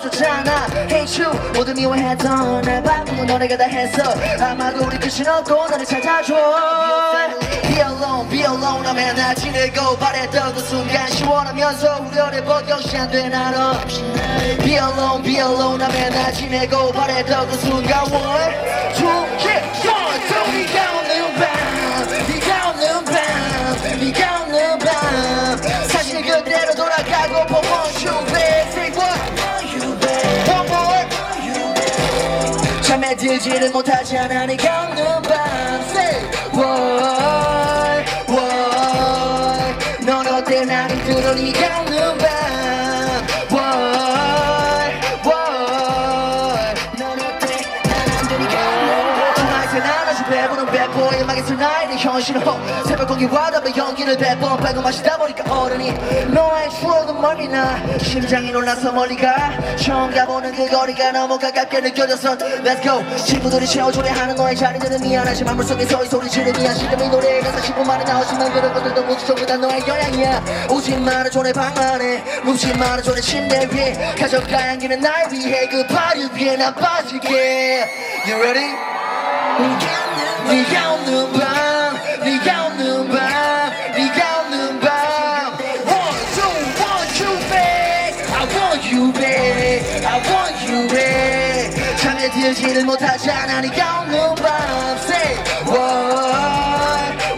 좋잖아. Hey you 모두 미워했던 날 바꾸고 너네가 다 했어 아마도 우리 끝이 없고 너를 찾아줘. Be alone be alone 나 맨날 지내고 바랬던 그 순간 시원하면서 우려를 버겨시 안돼 나로 Be alone be alone 나 맨날 지내고 바랬던 그 순간 One two three one two 네가 없는 밤 네가 없는 밤 네가 없는 밤. 사실 그대로 돌아가고 you babe 잠에 들지를 못하잖아 네가 없는 밤. Say what what 넌 어때? 들어 네가 없는 밤 배부른 배포 음악에서 나의 현실은 호 새벽 공기와 담배 연기를 배번 빨고 마시다 보니까 어른이 너의 추억은 멀리 나 심장이 놀라서 멀리 가 처음 가보는 그 거리가 너무 가깝게 느껴졌어 Let's go. 친구들이 채워줘야 하는 너의 자리들은 미안하지만 물속에서 이 소리 지르면 지금 이 노래에 가사 10분 만에 나오지만 그런 것들도 모두 전부 다 너의 영향이야. 오지 말아줘 내방 안에. 눕지 말아줘 내 침대 위에. 가져가 향기는 날 위해. 그 발을 위해 난 빠질게. You ready? 들지를 못하잖아 네가 없는 밤 Say what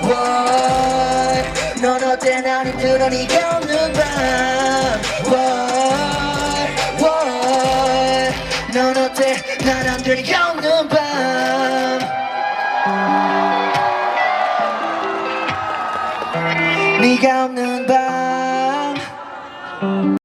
what 넌 어때 나를 들어 네가 없는 밤 What what 넌 어때 난안 들이 없는 밤 네가 없는 밤.